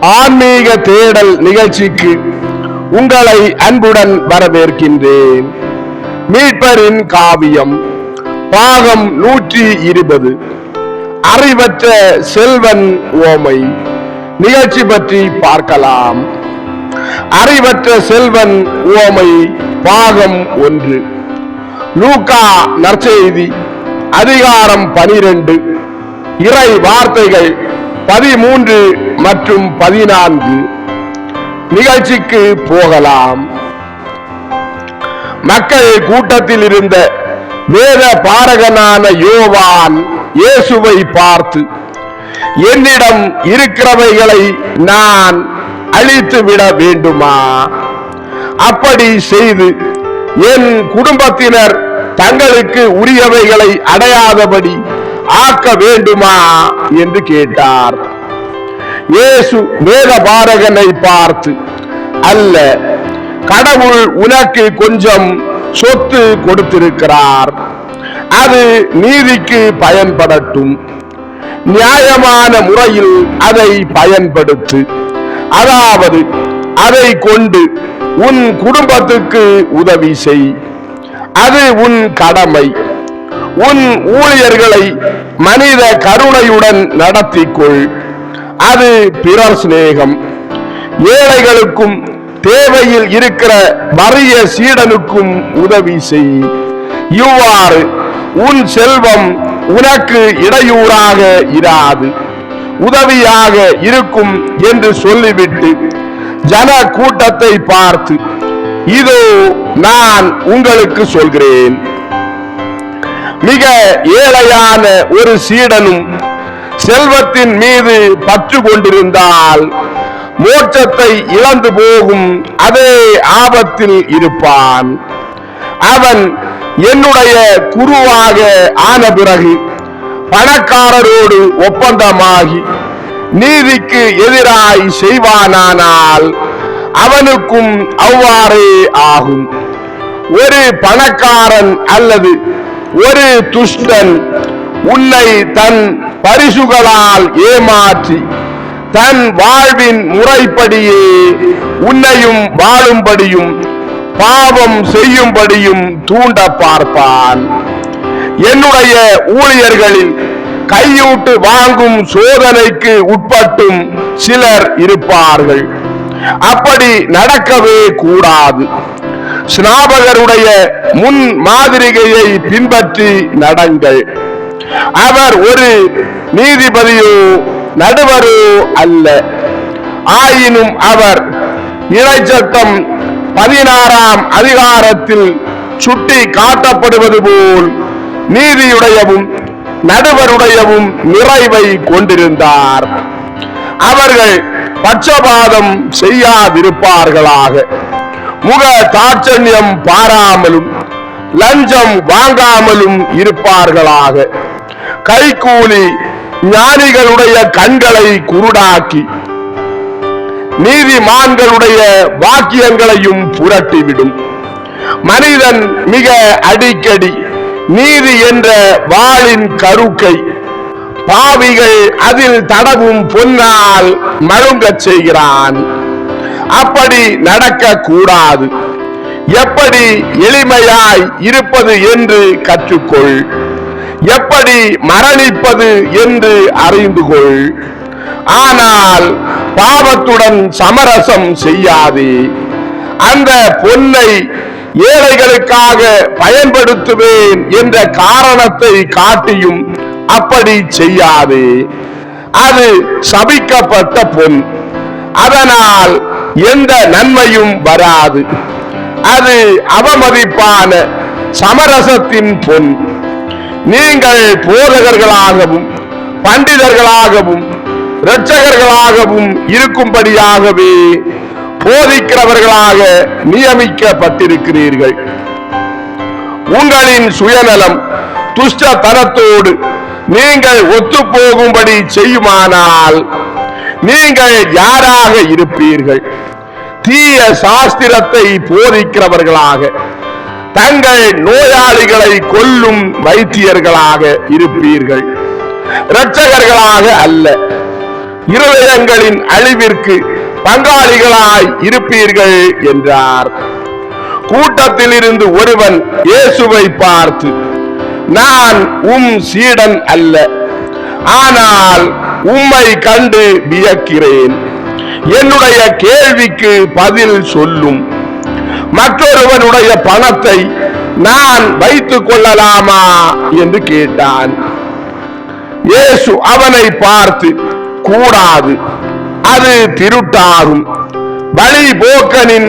ஆன்மீக தேடல் நிகழ்ச்சிக்கு உங்களை அன்புடன் வரவேற்கின்றேன். மீட்பரின் காவியம் பாகம் நூற்றி இருபது. அறிவற்ற செல்வன் ஓமை நிகழ்ச்சி பற்றி பார்க்கலாம். அறிவற்ற செல்வன் ஓமை பாகம் ஒன்று. லூகா நற்செய்தி அதிகாரம் பனிரெண்டு. இறை வார்த்தைகள் பதிமூன்று மற்றும் பதினான்கு நிகழ்ச்சிக்கு போகலாம். மக்கள் கூட்டத்தில் இருந்த வேத பாரகனான யோவான் இயேசுவை பார்த்து என்னிடம் இருக்கிறவைகளை நான் அழித்து விட வேண்டுமா? அப்படி செய்து என் குடும்பத்தினர் தங்களுக்கு உரியவைகளை அடையாதபடி ஆக்க வேண்டுமா என்று கேட்டார். இயேசு வேத பாரகனை பார்த்து அல்ல கடவுள் உனக்கு கொஞ்சம் சொத்து கொடுத்திருக்கிறார். அது நீதிக்கு பயன்படட்டும். நியாயமான முறையில் அதை பயன்படுத்து. அதாவது அதை கொண்டு உன் குடும்பத்துக்கு உதவி செய். அது உன் கடமை. உன் ஊழியர்களை மனித கருணையுடன் நடத்திக்கொள். அது பிறர் சிநேகம். ஏழைகளுக்கும் தேவையில் இருக்கிற வறிய சீடனுக்கும் உதவி செய். இவ்வாறு உன் செல்வம் உனக்கு இடையூறாக இராது. உதவியாக இருக்கும் என்று சொல்லிவிட்டு ஜன கூட்டத்தை பார்த்து இதோ நான் உங்களுக்கு சொல்கிறேன். மிக ஏழையான ஒரு சீடனும் செல்வத்தின் மீது பற்று கொண்டிருந்தால் மோட்சத்தை இழந்து போகும் அதே ஆபத்தில் இருப்பான். அவன் என்னுடைய குருவாக ஆன பிறகு பணக்காரரோடு ஒப்பந்தமாகி நீதிக்கு எதிராய் செய்வானானால் அவனுக்கும் அவ்வாறே ஆகும். ஒரு பணக்காரன் அல்லது ஒரு துஷ்டன் உன்னை தன் பரிசுகளால் ஏமாற்றி தன் வாழ்வின் முறைப்படியே உன்னையும் வாழும்படியும் பாவம் செய்யும்படியும் தூண்ட பார்ப்பான். என்னுடைய ஊழியர்களில் கையூட்டு வாங்கும் சோதனைக்கு உட்பட்டும் சிலர் இருப்பார்கள். அப்படி நடக்கவே கூடாது. ஸ்நாபகருடைய முன் மாதிரிகையை பின்பற்றி நடங்கள். அவர் ஒரு நீதிபதியோ நடுவரோ அல்ல. ஆயினும் அவர் இறைச்சட்டம் பதினாறாம் அதிகாரத்தில் சுட்டி காட்டப்படுவது போல் நீதியுடையவும் நடுவருடையவும் நிறைவை கொண்டிருந்தார். அவர்கள் பட்சபாதம் செய்யாதிருப்பார்களாக. முக தாட்சண்யம் பாராமலும் லஞ்சம் வாங்காமலும் இருப்பார்களாக. கைகூலி ஞானிகளுடைய கண்களை குருடாக்கி நீதிமான்களுடைய வாக்கியங்களையும் புரட்டிவிடும். மனிதன் மிக அடிக்கடி நீதி என்ற வாளின் கருக்கை பாவிகள் அதில் தடவும் பொன்னால் மழுங்கச் செய்கிறான். அப்படி நடக்க கூடாது எப்படி எளிமையாய் இருப்பது என்று கற்றுக்கொள். எப்படி மரணிப்பது என்று அறிந்து கொள். ஆனால் பாவத்துடன் சமரசம் செய்யாதே. அந்த பொன்னை ஏழைகளுக்காக பயன்படுத்துவேன் என்ற காரணத்தை காட்டியும் அப்படி செய்யாதே. அது சபிக்கப்பட்ட பொன். அதனால் எந்த நன்மையும் வராது. அது அவமதிப்பான சமரசத்தின் பொன். நீங்கள் போதகர்களாகவும் பண்டிதர்களாகவும் இரட்சகர்களாகவும் இருக்கும்படியாகவே போதிக்கிறவர்களாக நியமிக்கப்பட்டிருக்கிறீர்கள். உங்களின் சுயநலம் துஷ்டத்தனத்தோடு நீங்கள் ஒத்து போகும்படி செய்யுமானால் நீங்கள் யாராக இருப்பீர்கள்? தீய சாஸ்திரத்தை போதிக்கிறவர்களாக தங்கள் நோயாளிகளை கொல்லும் வைத்தியர்களாக இருப்பீர்கள். இரட்சகர்களாக அல்ல இருதயங்களின் அழிவிற்கு பங்காளிகளாய் இருப்பீர்கள் என்றார். கூட்டத்தில் இருந்து ஒருவன் இயேசுவை பார்த்து நான் உம் சீடன் அல்ல ஆனால் உம்மை கண்டு வியக்கிறேன். என்னுடைய கேள்விக்கு பதில் சொல்லும். மற்றொருவனுடைய பணத்தை நான் வைத்துக் கொள்ளலாமா என்று கேட்டான். இயேசு அவனை பார்த்து கூடாது அது திருட்டாகும். வழி போக்கனின்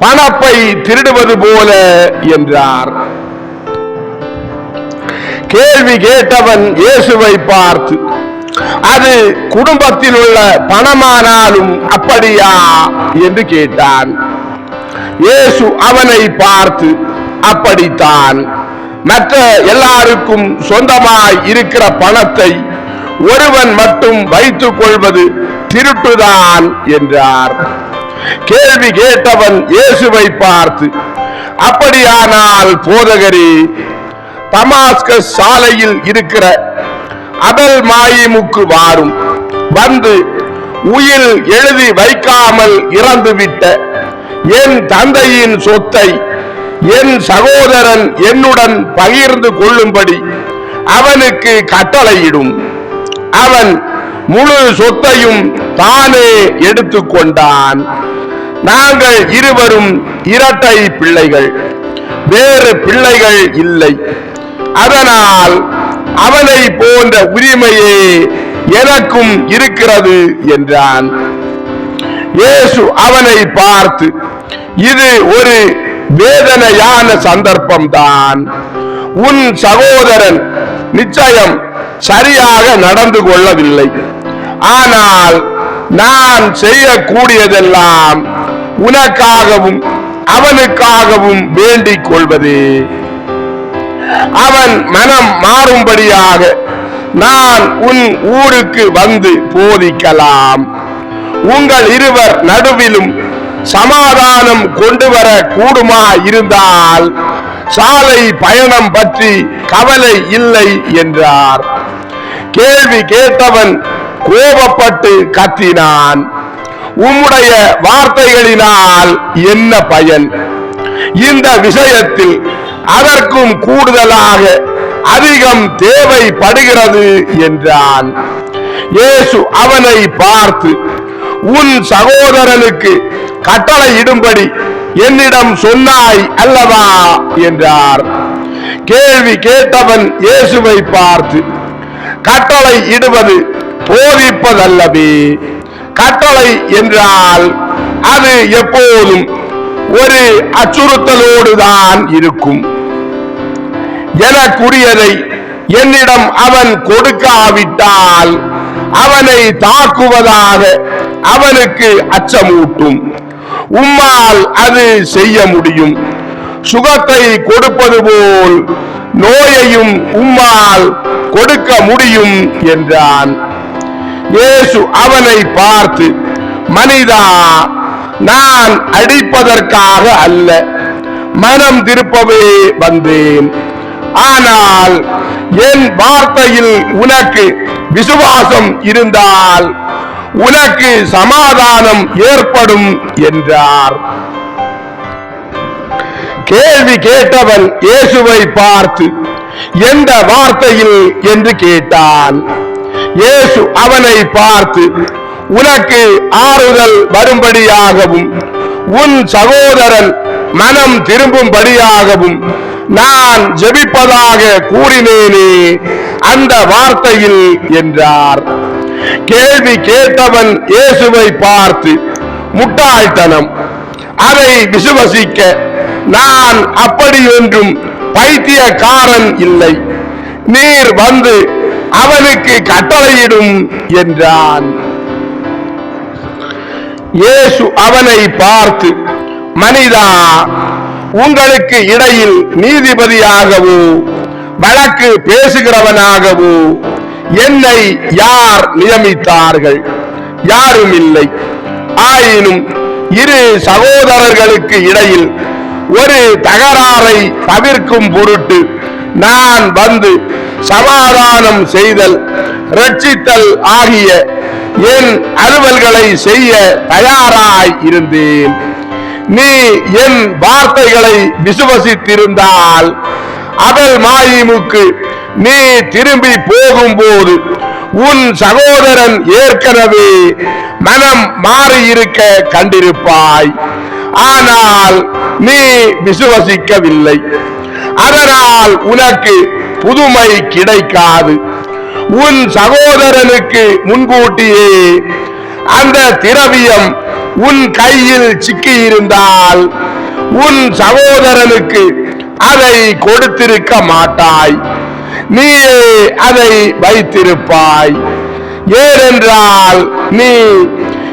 பணப்பை திருடுவது போல என்றார். கேள்வி கேட்டவன் இயேசுவை பார்த்து அது குடும்பத்தில் உள்ள பணமானாலும் அப்படியா என்று கேட்டான். இயேசு அவனை பார்த்து அப்படித்தான். மற்ற எல்லாருக்கும் சொந்தமாய் இருக்கிற பணத்தை ஒருவன் மட்டும் வைத்துக் கொள்வது திருட்டுதான் என்றார். கேள்வி கேட்டவன் இயேசுவை பார்த்து அப்படியானால் போதகரே தமாஸ்கஸ் சாலையில் இருக்கிற அபல் மாயிமுக்கு வாரும். வந்து உயில் எழுதி வைக்காமல் இறந்துவிட்ட என் தந்தையின் சொத்தை என் சகோதரன் என்னுடன் பகிர்ந்து கொள்ளும்படி அவனுக்கு கட்டளையிடும். அவன் முழு சொத்தையும் தானே எடுத்துக்கொண்டான். நாங்கள் இருவரும் இரட்டை பிள்ளைகள். வேறு பிள்ளைகள் இல்லை. அதனால் அவனை போன்ற உரிமையே எனக்கும் இருக்கிறது என்றான். இயேசு அவனை பார்த்து இது ஒரு வேதனையான சந்தர்ப்பம்தான். உன் சகோதரன் நிச்சயம் சரியாக நடந்து கொள்ளவில்லை. ஆனால் நான் செய்யக்கூடியதெல்லாம் உனக்காகவும் அவனுக்காகவும் வேண்டிக் கொள்வதே. அவன் மனம் மாறும்படியாக நான் உன் ஊருக்கு வந்து போதிக்கலாம். உங்கள் இருவர் நடுவிலும் சமாதானம் கொண்டு வர கூடுமா இருந்தால் சாலை பயணம் பற்றி கவலை இல்லை என்றார். கேள்வி கேட்டவன் கோபப்பட்டு கத்தினான். உம்முடைய வார்த்தைகளினால் என்ன பயன்? இந்த விஷயத்தில் அதற்கும் கூடுதலாக அதிகம் தேவைப்படுகிறது என்றான். இயேசு அவனை பார்த்து உன் சகோதரனுக்கு கட்டளையிடும்படி என்னிடம் சொன்னாய் அல்லவா? என்றார். கேள்வி கேட்டவன் இயேசுவை பார்த்து கட்டளை இடுவது போதிப்பதல்லவே. கட்டளை என்றால் அது எப்போதும் ஒரு அச்சுறுத்தலோடு தான் இருக்கும். எனக்குரியதை என்னிடம் அவன் கொடுக்காவிட்டால் அவனை தாக்குவதாக அவனுக்கு அச்சமூட்டும். உம்மால் அது செய்ய முடியும். சுகத்தை கொடுப்பது போல் நோயையும் உம்மால் கொடுக்க முடியும் என்றான். இயேசு அவனை பார்த்து மனிதா நான் அடிப்பதற்காக அல்ல மனம் திருப்பவே வந்தேன். ஆனால் என் வார்த்தையில் உனக்கு விசுவாசம் இருந்தால் உனக்கு சமாதானம் ஏற்படும் என்றார். கேள்வி கேட்டவன் இயேசுவை பார்த்து எந்த வார்த்தையில்? என்று கேட்டான். இயேசு அவனை பார்த்து உனக்கு ஆறுதல் வரும்படியாகவும் உன் சகோதரன் மனம் திரும்பும்படியாகவும் நான் ஜெபிப்பதாக கூறினேனே அந்த வார்த்தையில் என்றார். கேள்வி கேட்டவன் இயேசுவை பார்த்து முட்டாள்தனம். அதை விசுவசிக்க நான் அப்படி ஒன்றும் பைத்தியக்காரன் இல்லை. நீர் வந்து அவனுக்கு கட்டளையிடும் என்றான். இயேசு அவனை பார்த்து மனிதா உங்களுக்கு இடையில் நீதிபதியாகவோ வழக்கு பேசுகிறவனாகவோ என்னை யார் நியமித்தார்கள்? யாரும் இல்லை ஆயினும் இரு சகோதரர்களுக்கு இடையில் ஒரு தகராறை தவிர்க்கும் பொருட்டு நான் வந்து சமாதானம் செய்தல் ரட்சித்தல் ஆகிய என் அலுவல்களை செய்ய தயாராய் இருந்தேன். நீ என் வார்த்தைகளை விசுவசித்திருந்தால் அவள் மாயிமுக்கு நீ திரும்பி போகும்போது உன் சகோதரன் ஏற்கனவே மனம் மாறியிருக்க கண்டிருப்பாய். ஆனால் நீ விசுவசிக்கவில்லை. அதனால் உனக்கு புதுமை கிடைக்காது. உன் சகோதரனுக்கு முன்கூட்டியே அந்த திரவியம் உன் கையில் சிக்கியிருந்தால் உன் சகோதரனுக்கு அதை கொடுத்திருக்க மாட்டாய். நீயே அதை வைத்திருப்பாய். ஏனென்றால் நீ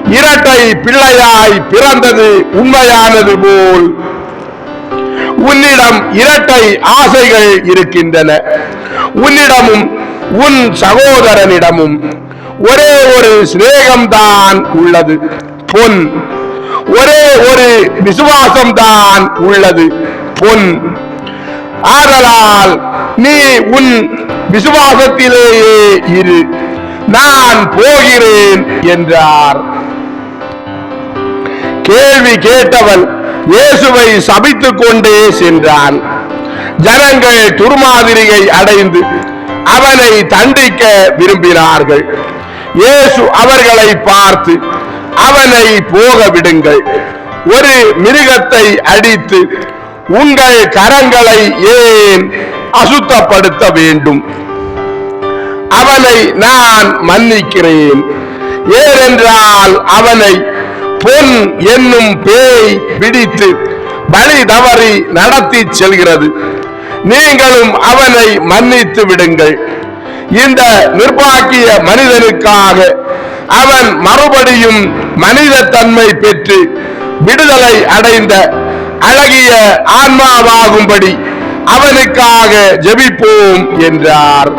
இரட்டை பிள்ளையாய் பிறந்தது உண்மையானது போல். உன்னிடம் இரட்டை ஆசைகள் இருக்கின்றன. உன்னிடமும் உன் சகோதரனிடமும் ஒரே ஒரு சிநேகம்தான் உள்ளது. பொன். ஒரே ஒரு விசுவாசம்தான் உள்ளது பொன். ஆதலால் நீ உன் விசுவாசத்திலேயே இரு நான் போகிறேன் என்றார். கேள்வி கேட்டவன் இயேசுவை சபித்துக் கொண்டே சென்றான். ஜனங்கள் துருமாதிரியை அடைந்து அவனை தண்டிக்க விரும்பினார்கள். இயேசு அவர்களை பார்த்து அவனை போக விடுங்கள். ஒரு மிருகத்தை அடித்து உங்கள் கரங்களை ஏன் அசுத்தப்படுத்த வேண்டும்? அவனை நான் மன்னிக்கிறேன். ஏனென்றால் அவனை பொன் என்னும் பேய் பிடித்து வழி தவறி நடத்தி செல்கிறது. நீங்களும் அவனை மன்னித்து விடுங்கள். இந்த நிர்பாக்கிய மனிதனுக்காக அவன் மறுபடியும் மனித தன்மை பெற்று விடுதலை அடைந்த அழகிய ஆன்மாவாகும்படி அவனுக்காக ஜெபிப்போம் என்றார்.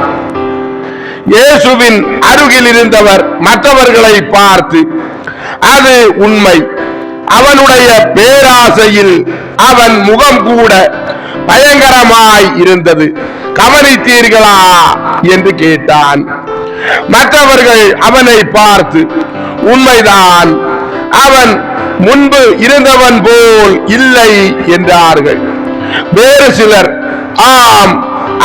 இயேசுவின் அருகில் இருந்தவர் மற்றவர்களை பார்த்து அது உண்மை. அவனுடைய பேராசையில் அவன் முகம் கூட பயங்கரமாய் இருந்தது. கவனித்தீர்களா? என்று கேட்டான். மற்றவர்கள் அவனை பார்த்து உண்மைதான் அவன் முன்பு இருந்தவன் போல் இல்லை என்றார்கள். வேறு சிலர் ஆம்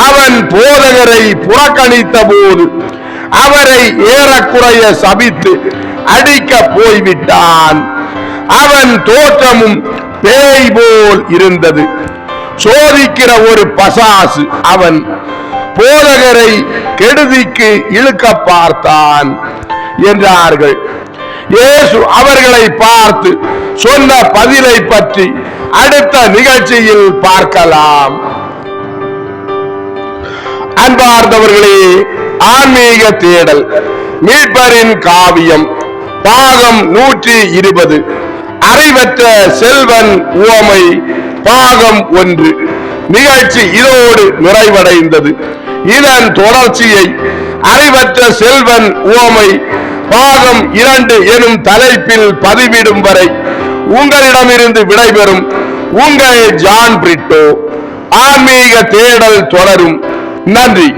அவன் போதகரை புறக்கணித்த போது அவரை ஏறக்குறைய சபித்து அடிக்க போய்விட்டான். அவன் தோற்றமும் பேய் போல் இருந்தது. சோதிக்கிற ஒரு பசாசு அவன் போதகரை கெடுதிக்கு இழுக்க பார்த்தான் என்றார்கள். இயேசு அவர்களை பார்த்து சொன்ன பதிலை பற்றி அடுத்த நிகழ்ச்சியில் பார்க்கலாம். அன்பார்ந்தவர்களே ஆன்மீக தேடல் மீட்பரின் காவியம் பாகம் நூற்றி இருபது அறிவற்ற செல்வன் உவமை பாகம் ஒன்று. நிகழ்ச்சி இதோடு நிறைவடைந்தது. இதன் தொடர்ச்சியை அறிவற்ற செல்வன் உவமை பாகம் இரண்டு எனும் தலைப்பில் பதிவிடும் வரை உங்களிடமிருந்து விடைபெறும் உங்கள் ஜான் பிரிட்டோ. ஆன்மீக தேடல் தொடரும். நன்றி.